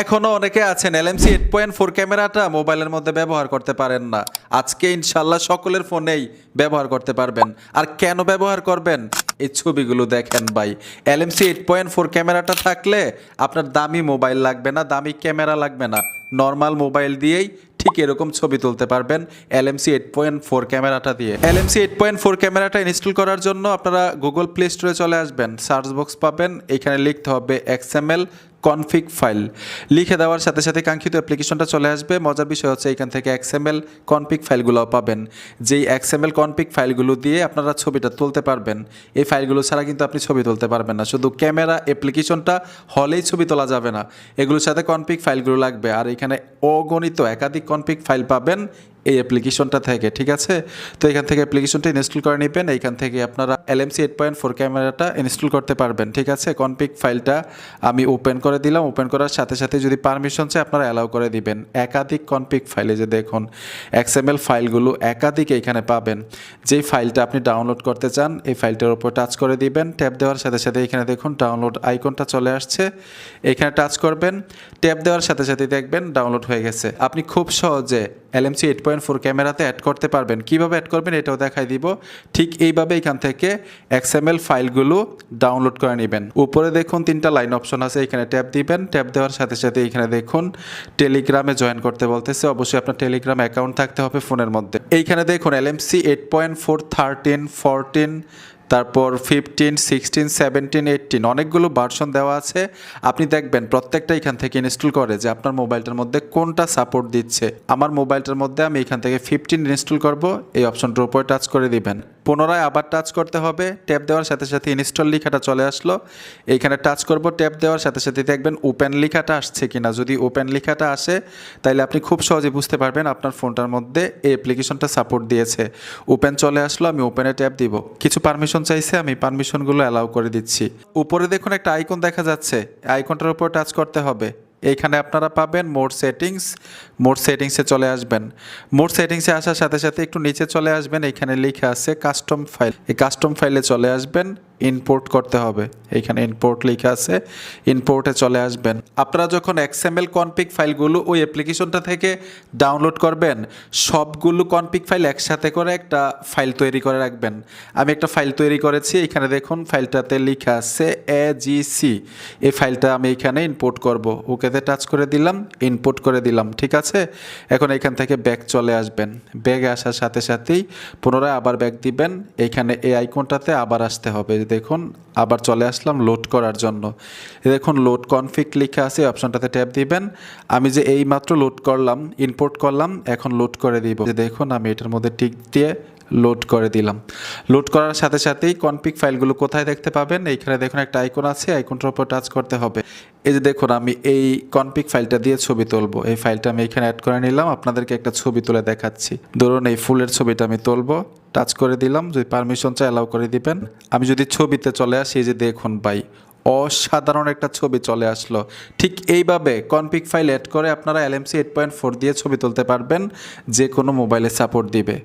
এখনও অনেকে আছেন L LMC eight point four ক্যামেরাটা মোবাইলের মধ্যে ব্যবহার করতে পারেন না। আজকে ইনশাল্লাহ সকলের ফোনেই ব্যবহার করতে পারবেন। আর কেন ব্যবহার করবেন? এই ছবিগুলো দেখেন ভাই। এলএমসি এইট পয়েন্ট ফোর ক্যামেরাটা থাকলে আপনার দামি মোবাইল লাগবে না, দামি ক্যামেরা লাগবে না। নর্মাল মোবাইল দিয়েই ঠিক এরকম ছবি তুলতে পারবেন L LMC eight point four ক্যামেরাটা দিয়ে। L LMC eight point four ক্যামেরাটা ইনস্টল করার জন্য আপনারা গুগল প্লে স্টোরে চলে আসবেন, সার্চ বক্স পাবেন, এখানে লিখতে হবে এক্সএমএল কনফিগ ফাইল লিখে দেওয়ার সাথে সাথে কাঙ্ক্ষিত অ্যাপ্লিকেশনটা চলে আসবে। মজার বিষয় হচ্ছে এখান থেকে এক্সএমএল কনফিগ ফাইলগুলো পাবেন। যেই এক্সএমএল কনফিগ ফাইলগুলো দিয়ে আপনারা ছবিটা তুলতে পারবেন, এই ফাইলগুলো ছাড়া কিন্তু আপনি ছবি তুলতে পারবেন না। শুধু ক্যামেরা অ্যাপ্লিকেশনটা হলেই ছবি তোলা যাবে না। এগুলোর সাথে কনফিগ ফাইলগুলো লাগবে। আর এখানে অগণিত একাধিক কনফিগ ফাইল পাবেন। এই অ্যাপ্লিকেশনটা থেকে, ঠিক আছে? তো এখান থেকে অ্যাপ্লিকেশনটা ইনস্টল করে নেবেন। এইখান থেকে আপনারা এলএমসি এইট পয়েন্ট ফোর ক্যামেরাটা ইনস্টল করতে পারবেন, ঠিক আছে? কনপিক ফাইলটা আমি ওপেন করে দিলাম। ওপেন করার সাথে সাথে যদি পারমিশন চাই, আপনারা অ্যালাউ করে দিবেন। একাধিক কনপিক ফাইলে যে দেখুন এক্সএমএল ফাইলগুলো একাধিক এইখানে পাবেন। যেই ফাইলটা আপনি ডাউনলোড করতে চান, এই ফাইলটার উপর টাচ করে দিবেন। ট্যাপ দেওয়ার সাথে সাথে এখানে দেখুন ডাউনলোড আইকনটা চলে আসছে। এখানে টাচ করবেন। ট্যাপ দেওয়ার সাথে সাথে দেখবেন ডাউনলোড হয়ে গেছে। আপনি খুব সহজে এলএমসি এইট পয়েন্ট ফোর ক্যামেরাতে অ্যাড করতে পারবেন। কীভাবে অ্যাড করবেন এটাও দেখাই দিব। ঠিক এইভাবে এখান থেকে এক্সএমএল ফাইলগুলো ডাউনলোড করে নেবেন। উপরে দেখুন তিনটা লাইন অপশন আছে, এখানে ট্যাপ দিবেন। ট্যাপ দেওয়ার সাথে সাথে এখানে দেখুন টেলিগ্রামে জয়েন করতে বলতেছে। অবশ্যই আপনার টেলিগ্রাম অ্যাকাউন্ট থাকতে হবে ফোনের মধ্যে। এইখানে দেখুন LMC eight point four thirteen fourteen তারপর ফিফটিন সিক্সটিন সেভেন্টিন এইটিন অনেকগুলো ভার্সন দেওয়া আছে। আপনি দেখবেন প্রত্যেকটা এখান থেকে ইনস্টল করে যে আপনার মোবাইলটার মধ্যে কোনটা সাপোর্ট দিচ্ছে। আমার মোবাইলটার মধ্যে আমি এখান থেকে ফিফটিন ইনস্টল করব, এই অপশনটার উপরে টাচ করে দিবেন। পুনরায় আবার টাচ করতে হবে ট্যাপ দেওয়ার সাথে সাথে ইনস্টল লেখাটা চলে আসলো। এইখানে টাচ করব ট্যাপ দেওয়ার সাথে সাথে দেখবেন ওপেন লেখাটা আসছে কিনা। যদি ওপেন লেখাটা আসে তাহলে আপনি খুব সহজে বুঝতে পারবেন আপনার ফোনটার মধ্যে এই অ্যাপ্লিকেশনটা সাপোর্ট দিয়েছে। ওপেন চলে আসলো, আমি ওপেনে ট্যাপ দিব। কিছু পারমিশন চাইছে, আমি পারমিশনগুলো অ্যালাউ করে দিচ্ছি। উপরে দেখুন একটা আইকন দেখা যাচ্ছে। আইকনটার উপর টাচ করতে হবে। এইখানে আপনারা পাবেন মোড সেটিংস, মোড সেটিংসে চলে আসবেন। মোড সেটিংসে আসার সাথে সাথে একটু নিচে চলে আসবেন, এখানে লিখে আছে কাস্টম ফাইল। এই কাস্টম ফাইলে চলে আসবেন। ইম্পোর্ট করতে হবে। এইখানে ইনপোর্ট লেখা আছে ইনপোর্টে চলে আসবেন। আপনারা যখন এক্সএমএল কনপিক ফাইলগুলো ওই অ্যাপ্লিকেশনটা থেকে ডাউনলোড করবেন, সবগুলো কনপিক ফাইল একসাথে করে একটা ফাইল তৈরি করে রাখবেন। আমি একটা ফাইল তৈরি করেছি, এখানে দেখুন ফাইলটাতে লেখা আছে এ জি সি এই ফাইলটা আমি এখানে ইনপোর্ট করব। ওকেতে টাচ করে দিলাম ইনপোর্ট করে দিলাম, ঠিক আছে? এখন এখান থেকে ব্যাক চলে আসবেন। ব্যাগে আসার সাথে সাথেই পুনরায় আবার ব্যাক দিবেন। এইখানে এই আইকনটাতে আবার আসতে হবে। দেখুন, আবার চলে আসলাম লোড করার জন্য। দেখুন লোড কনফিক লেখা আছে অপশনটাতে ট্যাপ দিবেন। আমি যে এই মাত্র লোড করলাম ইম্পোর্ট করলাম, এখন লোড করে দিব। দেখুন, আমি এটার মধ্যে টিক দিয়ে লোড করে দিলাম। লোড করার সাথে সাথেই কনপিক ফাইলগুলো কোথায় দেখতে পাবেন? এইখানে দেখুন একটা আইকন আছে আইকনটার উপর টাচ করতে হবে। এই যে দেখুন, আমি এই কনপিক ফাইলটা দিয়ে ছবি তুলবো। এই ফাইলটা আমি এখানে অ্যাড করে নিলাম, আপনাদেরকে একটা ছবি তুলে দেখাচ্ছি। ধরুন, এই ফুলের ছবিটা আমি তুলবো টাচ করে দিলাম, যদি পারমিশন চাই অ্যালাউ করে দিবেন। আমি যদি ছবিতে চলে আসি, এই যে দেখুন ভাই, অসাধারণ একটা ছবি চলে আসলো। ঠিক এইভাবে কনপিক ফাইল অ্যাড করে আপনারা এলএমসি এইট পয়েন্ট ফোর দিয়ে ছবি তুলতে পারবেন যে কোনো মোবাইলে সাপোর্ট দিবে।